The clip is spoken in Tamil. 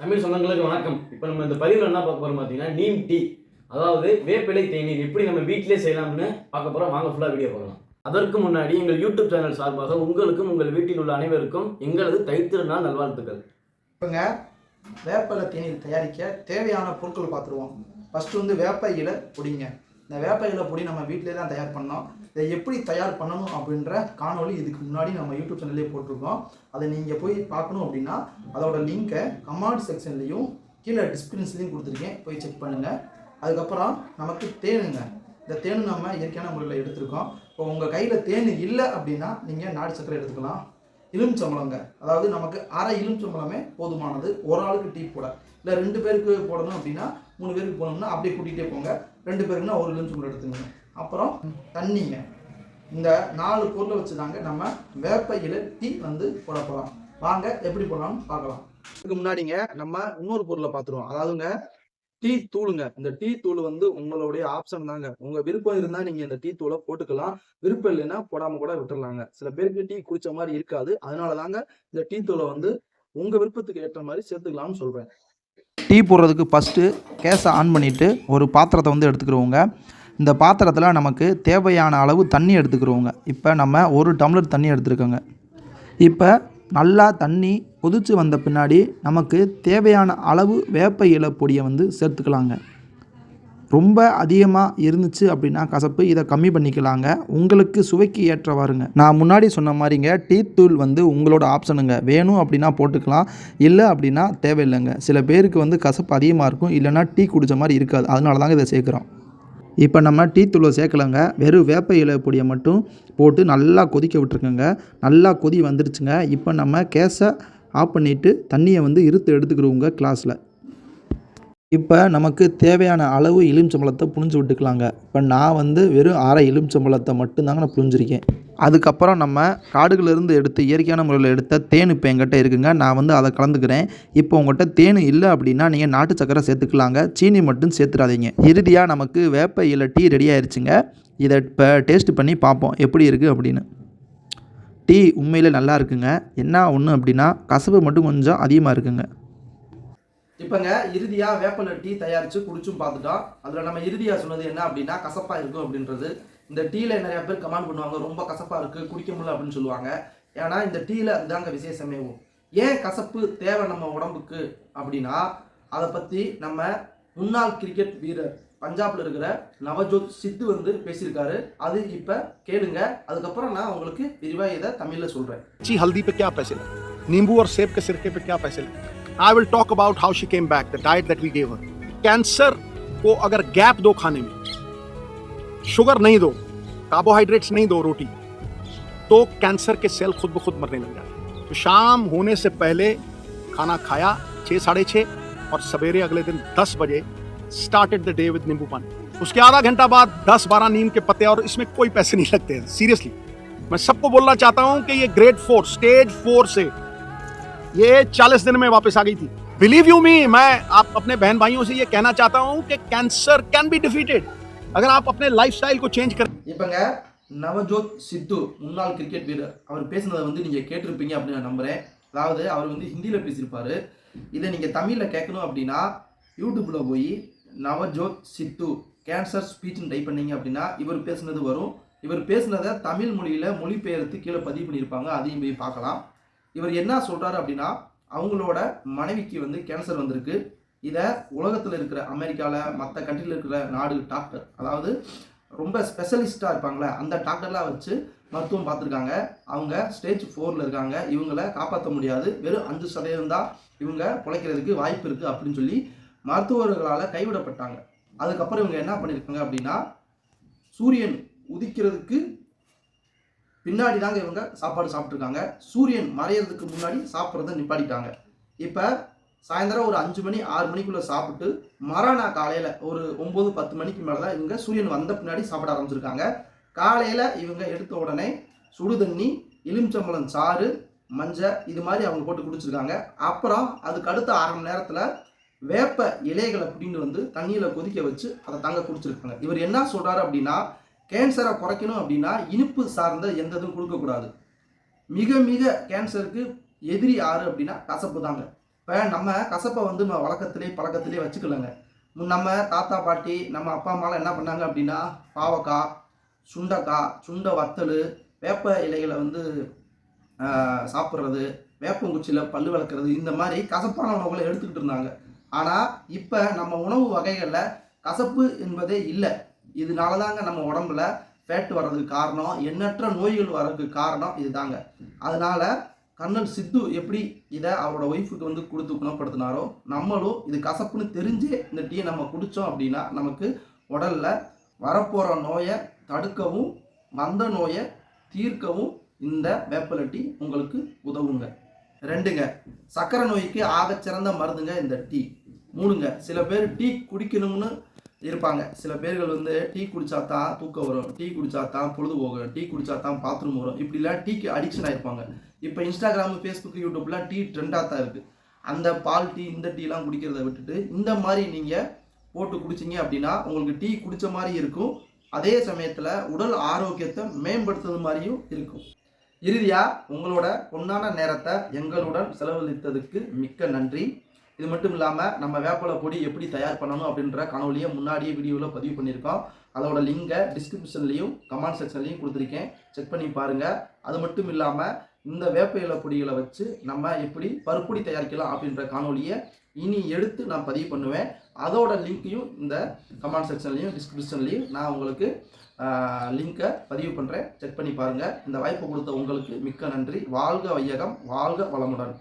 தமிழ் சொந்தங்களுக்கு வணக்கம். இப்போ நம்ம இந்த பதிவில் என்ன பார்க்க போகிறோம் பார்த்தீங்கன்னா நீம் டீ. அதாவது வேப்பிலை தேநீர். எப்படி நம்ம வீட்டிலே செய்யலாம்னு பார்க்க போகிறோம் வாங்க ஃபுல்லாக வீடியோ பார்க்கலாம். அதற்கு முன்னாடி எங்கள் யூடியூப் சேனல் சார்பாக உங்களுக்கும் உங்கள் வீட்டில் உள்ள அனைவருக்கும் எங்களது தைத்திருநாள் நல்வாழ்த்துக்கள். இப்போங்க வேப்பிலை தேநீர் தயாரிக்க தேவையான பொருட்கள் பார்த்துருவோம். ஃபஸ்ட்டு வந்து வேப்ப இலை பொடிங்க. இந்த வேப்ப இலை பொடி நம்ம வீட்டிலே தான் தயார் பண்ணோம். எப்படி தயார் பண்ணணும் அப்படின்ற காணொளி இதுக்கு முன்னாடி நம்ம யூடியூப் சேனல்லே போட்டிருக்கோம். அதை நீங்கள் போய் பார்க்கணும் அப்படின்னா அதோட லிங்கை கமெண்ட் செக்ஷன்லேயும் கீழே டிஸ்கிரிப்ஷன்லேயும் கொடுத்துருக்கேன். போய் செக் பண்ணுங்கள் அதுக்கப்புறம் நமக்கு தேனுங்க. இந்த தேனு நம்ம இயற்கையான முறையில் எடுத்திருக்கோம். இப்போ உங்கள் கையில் தேன் இல்லை அப்படின்னா நீங்கள் நாட்டு சக்கரை எடுத்துக்கலாம். எலுமிச்சம்பழங்க அதாவது நமக்கு அரை எலுமிச்சம்பழமே போதுமானது. ஒரு ஆளுக்கு டீ போட. இல்லை ரெண்டு பேருக்கு போடணும் அப்படின்னா மூணு பேருக்கு போகணும்னா அப்படியே கூட்டிகிட்டே போங்க. ரெண்டு பேருக்குன்னா ஒரு எலுமிச்சம்பழம் எடுத்துக்கோங்க. அப்புறம் தண்ணிங்க. இந்த நாலு பொருளை வச்சு தாங்க நம்ம வேப்ப இலை டீ வந்து போட போகலாம் வாங்க எப்படி போடலாம்னு பார்க்கலாம். இதுக்கு முன்னாடிங்க நம்ம இன்னொரு பொருளை பார்த்துருவோம். அதாவதுங்க டீ தூளுங்க. இந்த டீ தூள் வந்து உங்களுடைய ஆப்ஷன் தாங்க. உங்க விருப்பம் இருந்தா நீங்க இந்த டீ தூளை போட்டுக்கலாம். விருப்பம் இல்லைன்னா போடாம கூட விட்டுறலாங்க. சில பேருக்கு டீ குடிச்ச மாதிரி இருக்காது. அதனால தாங்க இந்த டீ தூளை வந்து உங்க விருப்பத்துக்கு ஏற்ற மாதிரி சேர்த்துக்கலாம்னு சொல்றேன். டீ போடுறதுக்கு ஃபஸ்ட்டு கேஸை ஆன் பண்ணிவிட்டு ஒரு பாத்திரத்தை வந்து எடுத்துக்கிறோங்க இந்த பாத்திரத்தில் நமக்கு தேவையான அளவு தண்ணி எடுத்துக்கிறோங்க. இப்போ நம்ம ஒரு டம்ளர் தண்ணி எடுத்துருக்கோங்க. இப்போ நல்லா தண்ணி கொதித்து வந்த பின்னாடி நமக்கு தேவையான அளவு வேப்ப இலை பொடியை வந்து சேர்த்துக்கலாங்க. ரொம்ப அதிகமாக இருந்துச்சு அப்படின்னா கசப்பு இதை கம்மி பண்ணிக்கலாங்க. உங்களுக்கு சுவைக்கு ஏற்றவாருங்க நான் முன்னாடி சொன்ன மாதிரிங்க டீ தூள் வந்து உங்களோட ஆப்ஷனுங்க. வேணும் அப்படின்னா போட்டுக்கலாம். இல்லை அப்படின்னா தேவையில்லைங்க. சில பேருக்கு வந்து கசப்பு அதிகமாக இருக்கும். இல்லைன்னா டீ குடித்த மாதிரி இருக்காது. அதனால தாங்க இதை சேர்க்குறோம். இப்போ நம்ம டீ தூளை சேர்க்கலங்க. வெறும் வேப்ப இலை பொடியை மட்டும் போட்டு நல்லா கொதிக்க விட்டுருக்கோங்க. நல்லா கொதி வந்துருச்சுங்க. இப்போ நம்ம கேஸை ஆஃப் பண்ணிவிட்டு தண்ணியை வந்து இருத்து எடுத்துக்கிறோங்க கிளாஸில். இப்போ நமக்கு தேவையான அளவு எலுமிச்சம்பழத்தை புழிஞ்சு விட்டுக்கலாங்க. இப்போ நான் வந்து வெறும் அரை எலுமிச்சம்பழத்தை மட்டும்தாங்க நான் புழிஞ்சிருக்கேன். அதுக்கப்புறம் நம்ம காடுகளிலிருந்து எடுத்து இயற்கையான முறையில் எடுத்த தேன் இப்போ எங்கிட்ட இருக்குங்க. நான் வந்து அதை கலந்துக்கிறேன். இப்போ உங்கள்கிட்ட தேன் இல்லை அப்படின்னா நீங்கள் நாட்டு சக்கரை சேர்த்துக்கலாங்க. சீனி மட்டும் சேர்த்துடாதீங்க இறுதியாக நமக்கு வேப்ப இலை டீ ரெடி ஆயிடுச்சுங்க இதை இப்போ டேஸ்ட் பண்ணி பார்ப்போம். எப்படி இருக்குது அப்படின்னு. டீ உண்மையில் நல்லா இருக்குங்க. என்ன ஒன்று அப்படின்னா கசப்பு மட்டும் கொஞ்சம் அதிகமாக இருக்குங்க. இப்போங்க இறுதியாக வேப்பலை டீ தயாரிச்சு குடிச்சும் பார்த்துட்டோம். அதில் நம்ம இறுதியாக சொன்னது என்ன அப்படின்னா கசப்பாக இருக்கும் அப்படின்றது. இந்த டீல நிறைய பேர் கமெண்ட் பண்ணுவாங்க ரொம்ப கசப்பா இருக்கு குடிக்க முடியல அப்படின்னு சொல்லுவாங்க ஏன்னா இந்த டீல அதுதாங்க விசேஷமேவும் ஏன் கசப்பு தேவை நம்ம உடம்புக்கு அப்படின்னா அதை பத்தி நம்ம முன்னாள் கிரிக்கெட் வீரர் பஞ்சாப்ல இருக்கிற நவஜோத் சித்து வந்து பேசியிருக்காரு அது இப்ப கேளுங்க அதுக்கப்புறம் நான் உங்களுக்கு விரிவா இதை தமிழ்ல சொல்றேன் कच्ची हल्दी पे क्या पैसे लगे नींबू और सेब के सिरके पे क्या पैसे लगे I will talk about how she came back the diet that we gave her cancer को अगर गैप दो खाने में शुगर नहीं दो कार्बोहाइड्रेट्स नहीं दो रोटी तो कैंसर के सेल खुद ब खुद मरने लग जाते तो शाम होने से पहले खाना खाया, छः, साढ़े छः, और सवेरे अगले दिन दस बजे स्टार्टेड द डे विद नींबू पानी। उसके आधा घंटा बाद दस, बारह नीम के पत्ते, और इसमें कोई पैसे नहीं लगते हैं सीरियसली मैं सबको बोलना चाहता हूँ कि ये ग्रेड फोर स्टेज फोर से ये चालीस दिन में वापस आ गई थी। बिलीव यू मी मैं आप अपने बहन भाइयों से ये कहना चाहता हूँ कि कैंसर कैन बी डिफीटेड अगर आप अपने लाइफस्टाइल को चेंज करें இப்போங்க நவஜோத் சித்து முன்னாள் கிரிக்கெட் வீரர் அவர் பேசுனதை வந்து நீங்கள் கேட்டிருப்பீங்க அப்படின்னு நான் நம்புகிறேன் அதாவது அவர் வந்து ஹிந்தியில் பேசியிருப்பாரு இதை நீங்கள் தமிழில் கேட்கணும் அப்படின்னா யூடியூப்பில் போய் நவஜோத் சித்து கேன்சர் ஸ்பீச்னு டைப் பண்ணீங்க அப்படின்னா இவர் பேசுனது வரும் இவர் பேசுனதை தமிழ் மொழியில் மொழிபெயர்த்து கீழே பதிவு பண்ணியிருப்பாங்க அதையும் போய் பார்க்கலாம் இவர் என்ன சொல்கிறாரு அப்படின்னா அவங்களோட மனைவிக்கு வந்து கேன்சர் வந்திருக்கு இதை உலகத்தில் இருக்கிற அமெரிக்காவில் மற்ற கண்ட்ரியில் இருக்கிற நாடு டாக்டர் அதாவது ரொம்ப ஸ்பெஷலிஸ்ட்டாக இருப்பாங்களே அந்த டாக்டர்லாம் வச்சு மருத்துவம் பார்த்துருக்காங்க. அவங்க ஸ்டேஜ் ஃபோரில் இருக்காங்க. இவங்கள காப்பாற்ற முடியாது. வெறும் அஞ்சு சதவீதம் தான் இவங்க பிழைக்கிறதுக்கு வாய்ப்பு இருக்குது அப்படின்னு சொல்லி மருத்துவர்களால் கைவிடப்பட்டாங்க. அதுக்கப்புறம் இவங்க என்ன பண்ணியிருக்காங்க அப்படின்னா சூரியன் உதிக்கிறதுக்கு பின்னாடி தாங்க இவங்க சாப்பாடு சாப்பிட்ருக்காங்க சூரியன் மறையிறதுக்கு முன்னாடி சாப்பிட்றத நிப்பாடிட்டாங்க இப்போ சாயந்தரம் ஒரு அஞ்சு மணி ஆறு மணிக்குள்ளே சாப்பிட்டு மறுநாள் காலையில் ஒரு ஒம்பது பத்து மணிக்கு மேலே தான் இவங்க சூரியன் வந்த பின்னாடி சாப்பிட ஆரம்பிச்சிருக்காங்க. காலையில் இவங்க எடுத்த உடனே சுடு தண்ணி எலுமிச்சம்பழம் சாறு மஞ்சள் இது மாதிரி அவங்க போட்டு குடிச்சிருக்காங்க. அப்புறம் அதுக்கு அடுத்த அரை மணி நேரத்தில் வேப்ப இலைகளை பிடின்னு வந்து தண்ணியில் கொதிக்க வச்சு அதை தாங்க குடிச்சிருக்காங்க. இவர் என்ன சொல்கிறாரு அப்படின்னா கேன்சரை குறைக்கணும் அப்படின்னா இனிப்பு சார்ந்த எந்த இதுவும் கொடுக்கக்கூடாது. மிக மிக கேன்சருக்கு எதிரி ஆறு அப்படின்னா கசப்பு தாங்க. இப்போ நம்ம கசப்பை வந்து நம்ம வழக்கத்திலே பழக்கத்திலே வச்சுக்கலங்க. முன் நம்ம தாத்தா பாட்டி நம்ம அப்பா அம்மாலாம் என்ன பண்ணாங்க அப்படின்னா பாவக்காய் சுண்டைக்காய் சுண்டை வத்தல் வேப்ப இலைகளை வந்து சாப்பிட்றது வேப்பங்குச்சியில் பல் விளக்குறது இந்த மாதிரி கசப்பான உணவுகளை எடுத்துக்கிட்டு இருந்தாங்க. ஆனால் இப்போ நம்ம உணவு வகைகளில் கசப்பு என்பதே இல்லை. இதனால தாங்க நம்ம உடம்புல ஃபேட் வர்றதுக்கு காரணம் எண்ணற்ற நோய்கள் வர்றதுக்கு காரணம் இதுதாங்க. அதனால கர்னல் சித்து எப்படி இதை அவரோட ஒய்ஃபுக்கு வந்து கொடுத்து குணப்படுத்தினாரோ நம்மளும் இது கசப்புன்னு தெரிஞ்சே இந்த டீயை நம்ம குடித்தோம் அப்படின்னா நமக்கு உடலில் வரப்போகிற நோயை தடுக்கவும் வந்த நோயை தீர்க்கவும் இந்த வேப்பில டீ உங்களுக்கு உதவுங்க. ரெண்டுங்க சக்கரை நோய்க்கு ஆகச்சிறந்த மருந்துங்க இந்த டீ. மூணுங்க சில பேர் டீ குடிக்கணும்னு இருப்பாங்க. சில பேர்கள் வந்து டீ குடிச்சா தான் தூக்கம் வரும் டீ குடிச்சா தான் பொழுது போகும் டீ குடிச்சா தான் பாத்ரூம் வரும். இப்படிலாம் டீக்கு அடிக்ஷன் ஆயிருப்பாங்க. இப்போ இன்ஸ்டாகிராம் ஃபேஸ்புக் யூடியூப்லாம் டீ ட்ரெண்டாக தான் இருக்குது அந்த பால் டீ இந்த டீலாம் குடிக்கிறத விட்டுட்டு இந்த மாதிரி நீங்கள் போட்டு குடிச்சிங்க அப்படின்னா உங்களுக்கு டீ குடித்த மாதிரி இருக்கும். அதே சமயத்தில் உடல் ஆரோக்கியத்தை மேம்படுத்துறது மாதிரியும் இருக்கும். இறுதியாக உங்களோட பொன்னான நேரத்தை எங்களுடன் செலவழித்ததுக்கு மிக்க நன்றி. இது மட்டும் இல்லாமல் நம்ம வேப்பலை பொடி எப்படி தயார் பண்ணணும் அப்படின்ற காணொலியை முன்னாடியே வீடியோவில் பதிவு பண்ணியிருக்கோம். அதோட லிங்கை டிஸ்கிரிப்ஷன்லேயும் கமெண்ட் செக்ஷன்லையும் கொடுத்துருக்கேன். செக் பண்ணி பாருங்கள் அது மட்டும் இல்லாமல் இந்த வேப்ப இலை பொடிகளை வச்சு நம்ம எப்படி பருப்பொடி தயாரிக்கலாம் அப்படின்ற காணொலியை இனி எடுத்து நான் பதிவு பண்ணுவேன். அதோட லிங்க்கையும் இந்த கமெண்ட் செக்ஷன்லையும் டிஸ்கிரிப்ஷன்லையும் நான் உங்களுக்கு லிங்கை பதிவு பண்ணுறேன் செக் பண்ணி பாருங்கள் இந்த வாய்ப்பு கொடுத்த உங்களுக்கு மிக்க நன்றி. வாழ்க வையகம் வாழ்க வளமுடன்.